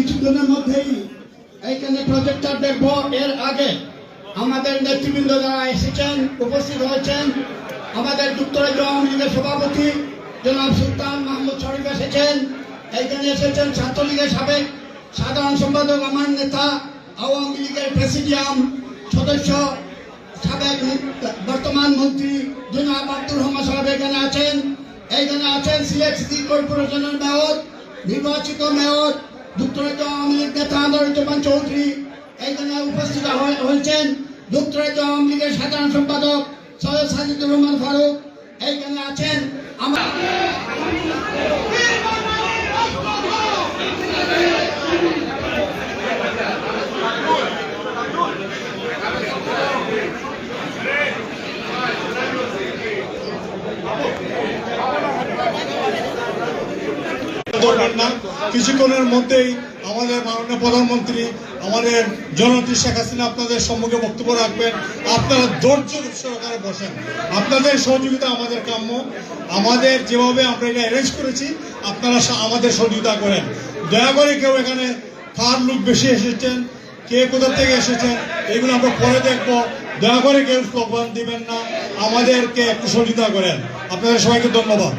কিছুদিনের মধ্যেই এইখানে প্রজেক্টর দেখব। এর আগে আমাদের নেতৃবৃন্দ যারা এসেছেন, উপস্থিত হয়েছেন, আমাদের যুক্তরাজ্য আওয়ামী লীগের সভাপতি জনাব সুলতান মাহমুদ শরীফ এসেছেন। এইখানে এসেছেন ছাত্রলীগের সাবেক সাধারণ সম্পাদক, আমার নেতা, আওয়ামী লীগের প্রেসিডিয়াম সদস্য, সাবেক বর্তমান মন্ত্রী জনাব আব্দুর রহমান সাহেব এখানে আছেন। এইখানে আছেন সিলেট কর্পোরেশনের মেয়র, নির্বাচিত মেয়র যুক্তরাজ্য আওয়ামী লীগ নেতা আনোয়ারুজ্জামান চৌধুরী এইখানে উপস্থিত হয়ে- হয়েছেন যুক্তরাজ্য আওয়ামী লীগের সাধারণ সম্পাদক সৈয়দ সাজিদুর রহমান ফারুক এইখানে আছেন আমার কিছুক্ষণের মধ্যেই আমাদের মাননীয় প্রধানমন্ত্রী, আমাদের জননেত্রী শেখ হাসিনা আপনাদের সম্মুখে বক্তব্য রাখবেন। আপনারা ধৈর্য সহকারে বসেন। আপনাদের সহযোগিতা আমাদের কাম্য। আমাদের যেভাবে আমরা এটা অ্যারেঞ্জ করেছি, আপনারা আমাদের সহযোগিতা করেন। দয়া করে কেউ এখানে কার লোক বেশি এসেছেন, কে কোথা থেকে এসেছেন, এগুলো আমরা পরে দেখব। দয়া করে কেউ স্লোগান দিবেন না। আমাদেরকে একটু সহযোগিতা করেন। আপনাদের সবাইকে ধন্যবাদ।